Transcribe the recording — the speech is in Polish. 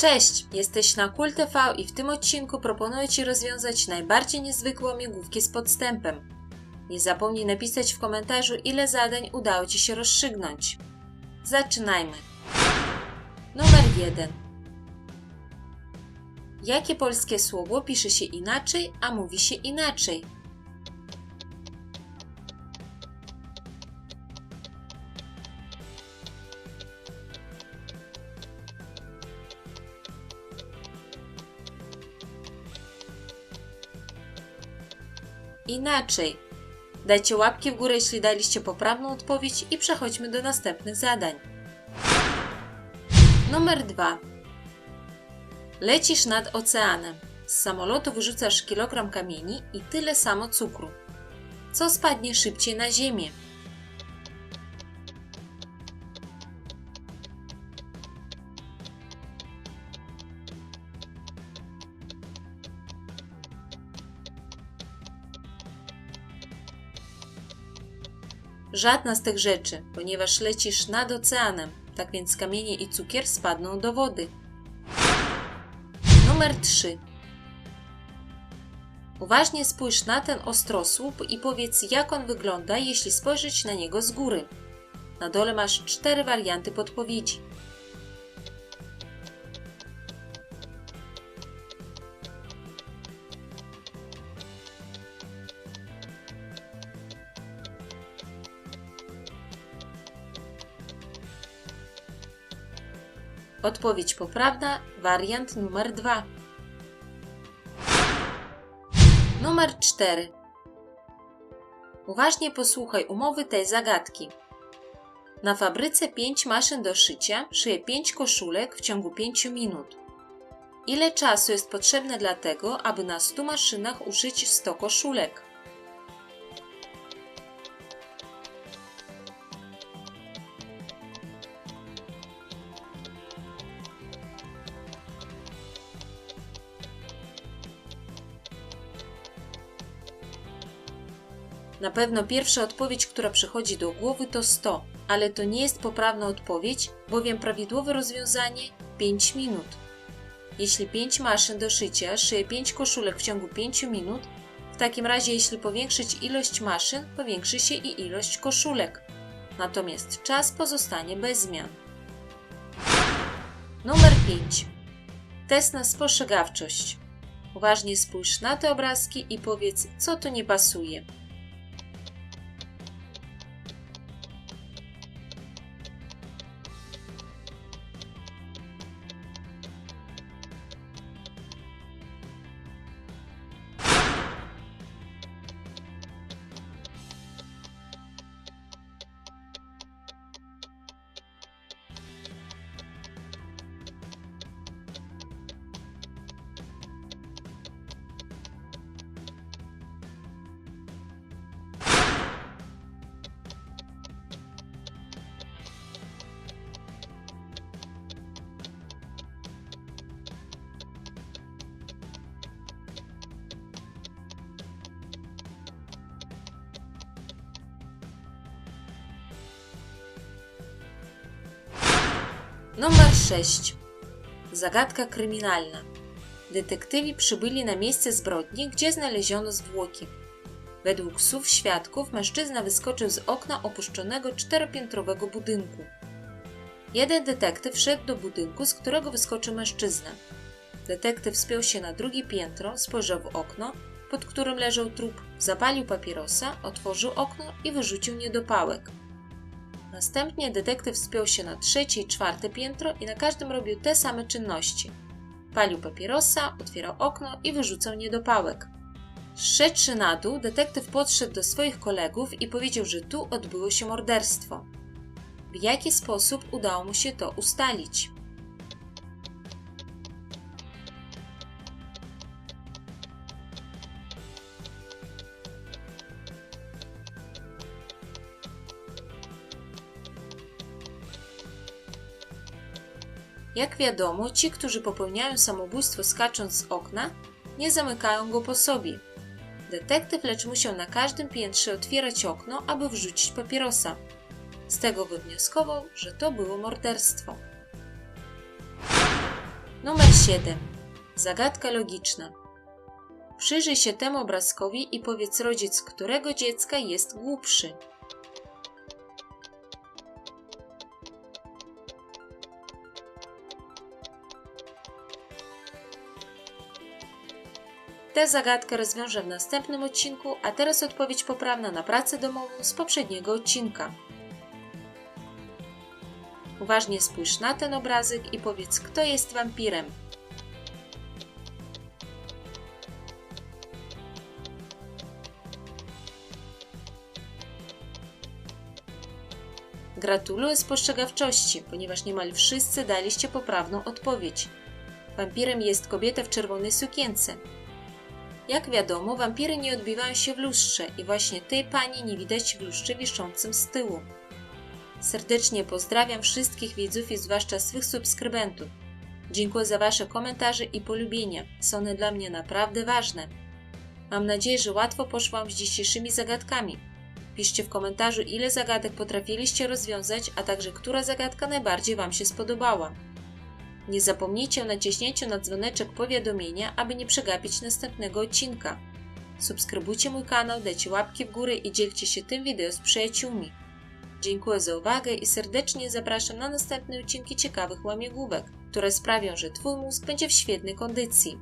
Cześć, jesteś na Cool TV i w tym odcinku proponuję Ci rozwiązać najbardziej niezwykłe łamigłówki z podstępem. Nie zapomnij napisać w komentarzu, ile zadań udało Ci się rozstrzygnąć. Zaczynajmy. Numer 1. Jakie polskie słowo pisze się inaczej, a mówi się inaczej? Inaczej. Dajcie łapki w górę, jeśli daliście poprawną odpowiedź i przechodźmy do następnych zadań. Numer 2. Lecisz nad oceanem. Z samolotu wyrzucasz kilogram kamieni i tyle samo cukru. Co spadnie szybciej na ziemię? Żadna z tych rzeczy, ponieważ lecisz nad oceanem, tak więc kamienie i cukier spadną do wody. Numer 3. Uważnie spójrz na ten ostrosłup i powiedz, jak on wygląda, jeśli spojrzeć na niego z góry. Na dole masz cztery warianty podpowiedzi. Odpowiedź poprawna, wariant numer 2. Numer 4. Uważnie posłuchaj umowy tej zagadki. Na fabryce 5 maszyn do szycia szyje 5 koszulek w ciągu 5 minut. Ile czasu jest potrzebne dla tego, aby na 100 maszynach uszyć 100 koszulek? Na pewno pierwsza odpowiedź, która przychodzi do głowy to 100, ale to nie jest poprawna odpowiedź, bowiem prawidłowe rozwiązanie 5 minut. Jeśli 5 maszyn do szycia szyje 5 koszulek w ciągu 5 minut, w takim razie jeśli powiększyć ilość maszyn, powiększy się i ilość koszulek. Natomiast czas pozostanie bez zmian. Numer 5. Test na spostrzegawczość. Uważnie spójrz na te obrazki i powiedz, co tu nie pasuje. Numer 6. Zagadka kryminalna. Detektywi przybyli na miejsce zbrodni, gdzie znaleziono zwłoki. Według słów świadków mężczyzna wyskoczył z okna opuszczonego czteropiętrowego budynku. Jeden detektyw wszedł do budynku, z którego wyskoczył mężczyzna. Detektyw spiął się na drugie piętro, spojrzał w okno, pod którym leżał trup, zapalił papierosa, otworzył okno i wyrzucił niedopałek. Następnie detektyw spiął się na trzecie i czwarte piętro i na każdym robił te same czynności. Palił papierosa, otwierał okno i wyrzucał niedopałek. Zszedłszy na dół, detektyw podszedł do swoich kolegów i powiedział, że tu odbyło się morderstwo. W jaki sposób udało mu się to ustalić? Jak wiadomo, ci, którzy popełniają samobójstwo skacząc z okna, nie zamykają go po sobie. Detektyw lecz musiał na każdym piętrze otwierać okno, aby wrzucić papierosa. Z tego wywnioskował, że to było morderstwo. Numer 7. Zagadka logiczna. Przyjrzyj się temu obrazkowi i powiedz rodzic, którego dziecka jest głupszy. Tę zagadkę rozwiążę w następnym odcinku, a teraz odpowiedź poprawna na pracę domową z poprzedniego odcinka. Uważnie spójrz na ten obrazek i powiedz, kto jest wampirem. Gratuluję spostrzegawczości, ponieważ niemal wszyscy daliście poprawną odpowiedź. Wampirem jest kobieta w czerwonej sukience. Jak wiadomo, wampiry nie odbiwają się w lustrze i właśnie tej pani nie widać w lustrze wiszącym z tyłu. Serdecznie pozdrawiam wszystkich widzów i zwłaszcza swych subskrybentów. Dziękuję za Wasze komentarze i polubienia. Są one dla mnie naprawdę ważne. Mam nadzieję, że łatwo poszłam z dzisiejszymi zagadkami. Piszcie w komentarzu, ile zagadek potrafiliście rozwiązać, a także która zagadka najbardziej Wam się spodobała. Nie zapomnijcie o naciśnięciu na dzwoneczek powiadomienia, aby nie przegapić następnego odcinka. Subskrybujcie mój kanał, dajcie łapki w górę i dzielcie się tym wideo z przyjaciółmi. Dziękuję za uwagę i serdecznie zapraszam na następne odcinki ciekawych łamigłówek, które sprawią, że Twój mózg będzie w świetnej kondycji.